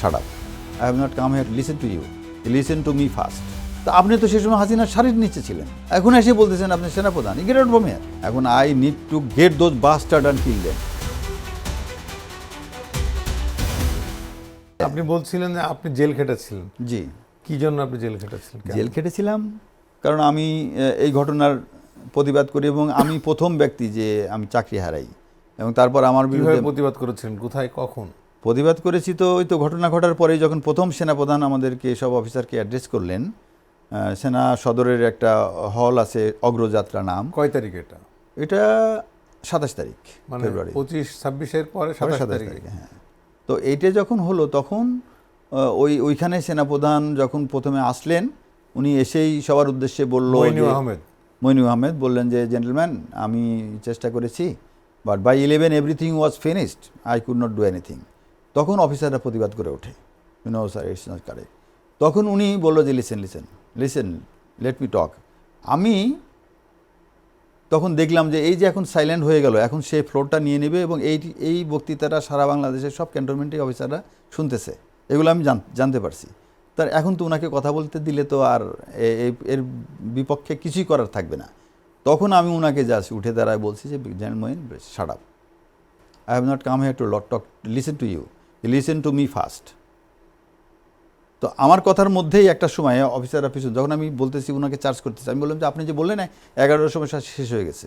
Shut up I have not come here listen to you listen to me first তা আপনি তো সে সময় হাসিনার শাড়ির নিচে ছিলেন। এখন এসে বলতেছেন আপনি সেনাপ্রধান গেট আউট ফ্রম হেয়ার এখন I need to get those bastard and kill them আপনি বলছিলেন যে আপনি জেল খেটেছিলেন। জি। কি জন্য আপনি জেল খেটেছিলেন জেল খেটেছিলাম কারণ আমি এই ঘটনার প্রতিবাদ করি এবং আমি প্রথম ব্যক্তি যে আমি চাকরি হারাই। এবং তারপর আমার বিরুদ্ধে প্রতিবাদ করেছিলেন? কোথায়? কখন? প্রতিবাদ করেছি তো ওই তো ঘটনা ঘটার পরেই যখন প্রথম সেনাপ্রধান আমাদেরকে সব অফিসারকে অ্যাড্রেস করলেন সেনা সদরের একটা হল আছে অগ্রযাত্রা নাম। কয় তারিখ এটা? এটা সাতাশ তারিখ মানে ফেব্রুয়ারি। পঁচিশ ছাব্বিশের পরে সাতাশ তারিখে। হ্যাঁ। তো এইটা যখন হলো তখন ওই ওইখানে সেনাপ্রধান যখন প্রথমে আসলেন উনি এসেই সবার উদ্দেশ্যে বলল আহমেদ। মইনু আহমেদ বললেন যে জেন্টলম্যান আমি চেষ্টা করেছি but by eleven everything was finished I could not do anything তখন অফিসাররা প্রতিবাদ করে ওঠে। নো স্যার ইটস নট তখন উনি বলল যে listen listen listen let me talk আমি তখন দেখলাম যে, এই যে এখন সাইলেন্ট হয়ে গেল, এখন সে ফ্লোরটা নিয়ে নেবে এবং এই এই বক্তৃতাটা সারা বাংলাদেশের সব ক্যান্টনমেন্টের অফিসাররা শুনতেছে। এগুলো আমি জানতে পারছি। তার এখন তো ওনাকে কথা বলতে দিলে তো আর এর বিপক্ষে কিছুই করার থাকবে না। তখন আমি ওনাকে জাস্ট উঠে দাঁড়ায় বলছি যে shut up I have not come here to lot talk listen to you listen to me first তো আমার কথার মধ্যেই একটা সময় অফিসাররা পিছন যখন আমি বলতেছি ওনাকে চার্জ করতেছি আমি বললাম যে আপনি যে বললেন এগারোটার সময় শেষ হয়ে গেছে।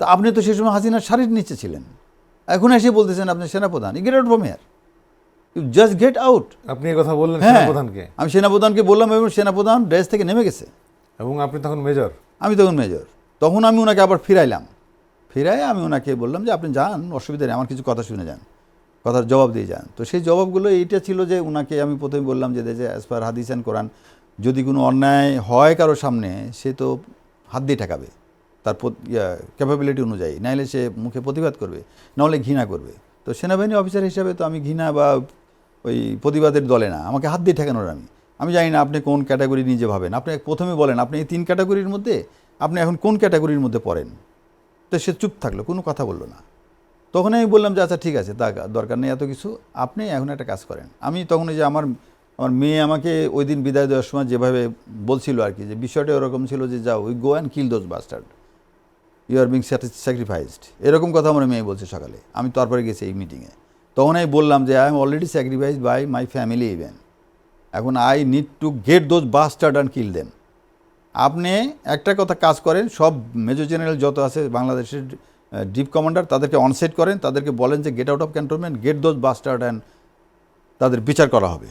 তা আপনি তো সে সময় হাসিনার শাড়ির নিচে ছিলেন। এখন এসে বলতেছেন আপনি সেনাপ্রধান get out from here you just get out আপনি এই কথা বললেন হ্যাঁ। সেনাপ্রধানকে। আমি সেনাপ্রধানকে বললাম এবং সেনাপ্রধান ড্রেস থেকে নেমে গেছে। এবং আপনি তখন মেজর আমি তখন মেজর তখন আমি ওনাকে আবার ফিরাইলাম। ফিরাই আমি ওনাকে বললাম যে আপনি যান অসুবিধা নেই আমার কিছু কথা শুনে যান। কথার জবাব দিয়ে যান। তো সেই জবাবগুলো এইটা ছিল যে ওনাকে আমি প্রথমে বললাম যে যে অ্যাজ পার হাদিস অ্যান্ড কোরআন যদি কোনো অন্যায় হয় কারও সামনে, সে তো হাত দিয়ে ঠেকাবে। তার ক্যাপাবিলিটি অনুযায়ী। নাইলে সে মুখে প্রতিবাদ করবে, নাহলে ঘৃণা করবে। তো সেনাবাহিনী অফিসার হিসাবে তো আমি ঘৃণা বা ওই প্রতিবাদের দলে না। আমাকে হাত দিয়ে ঠেকানোর আমি। আমি জানি না আপনি কোন ক্যাটাগরি নিজে ভাবেন। আপনি প্রথমে বলেন, আপনি এই তিন ক্যাটাগরির মধ্যে, আপনি এখন কোন ক্যাটাগরির মধ্যে পড়েন? তো সে চুপ থাকল, কোনো কথা বলল না। তখন আমি বললাম যে আচ্ছা ঠিক আছে, তা দরকার নেই, এত কিছু। আপনি এখন একটা কাজ করেন। আমি তখন যে আমার আমার মেয়ে আমাকে ওই দিন বিদায় দেওয়ার সময় যেভাবে বলছিল আর কি, যে বিষয়টা ওরকম ছিল যে, যাও we go and kill those bastard you are being sacrificed এরকম কথা আমার মেয়ে বলছে সকালে। আমি তারপরে গেছি এই মিটিংয়ে তখন আমি বললাম যে I am already sacrificed by my family even এখন I need to get those bastard and kill them আপনি একটা কথা কাজ করেন, সব মেজর জেনারেল যত আছে, বাংলাদেশের ডিপ কমান্ডার তাদেরকে অনসেট করেন, তাদেরকে বলেন যে get out of cantonment get those bastard and তাদের বিচার করা হবে।